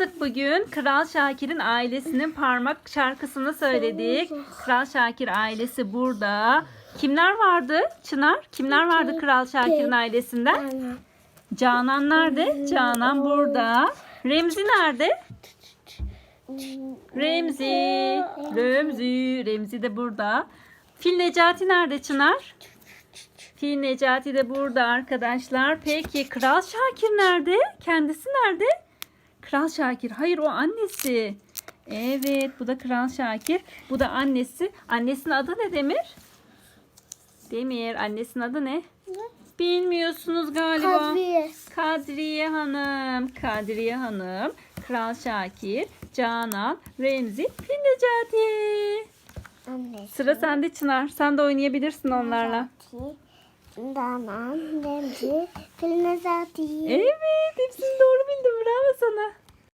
yaptık bugün? Kral Şakir'in ailesinin parmak şarkısını söyledik. Kral Şakir ailesi burada. Kimler vardı Çınar? Kimler vardı Kral Şakir'in ailesinden? Ana. Canan nerede? Canan burada. Remzi nerede? Remzi. Remzi. Remzi de burada. Fil Necati nerede Çınar? Fil Necati de burada arkadaşlar. Peki Kral Şakir nerede? Kendisi nerede? Kral Şakir. Hayır o annesi. Evet bu da Kral Şakir. Bu da annesi. Annesinin adı ne Demir? Demir. Annesinin adı ne? Bilmiyorsunuz galiba. Kadriye. Kadriye Hanım, Kadriye Hanım, Kral Şakir, Canan, Remzi, Fil Necati. Annesi. Sıra sende Çınar. Sen de oynayabilirsin onlarla. Danan, Remzi, Filnezati. Evet, hepsini doğru bildin.